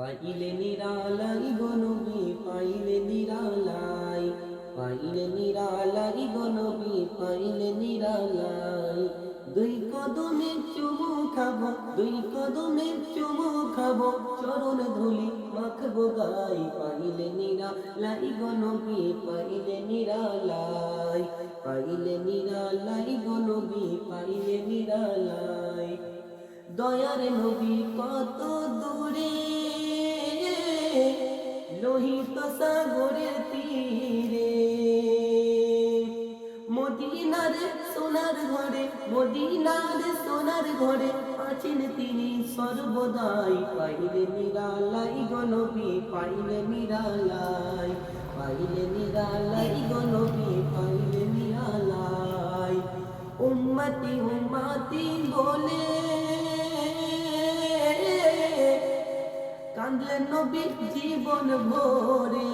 পাইলে নিরালাই গনবি পাইলে নিরালাই। পাইলে নিরালাই গনবি পাইলে নিরালাই। দুই কদমে চুমু খাব, দুই কদমে চুমু খাব, চরণ ধুলি মাখবো গাই। পাইলে নিরালাই গনবি পাইলে নিরালাই। পাইলে নিরালাই গনবি পাইলে নিরালাই। দয়ার নবী কত দূরে লোহিত সাগরের তীরে। মদিনার সোনার ঘরে, মদিনার সোনার ঘরে আছেন তিনি সর্বদাই। পাইলে নিরালাই গনবী পাইলে নিরালাই পাইলে নিরালাই গনবী পাইলে নিরালাই। উম্মতি উম্মতি কান্দলেন নবী জীবন ভরে।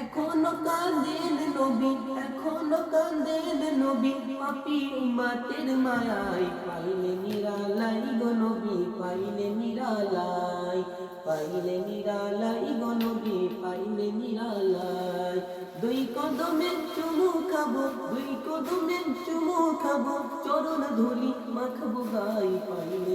এখনও কান্দেন নবী, এখনও কান্দেন নবী, পাপি উম্মাতের মায়াই পাইলে নিরালাই গো নবী, পাইলে নিরালাই পাইলে নিরালাই গো নবী, পাইলে নিরালাই। দুই কদমে চুমু খাব, দুই কদমে চুমু খাব, চরণ ধুলি মাখবো গাই, পাইলে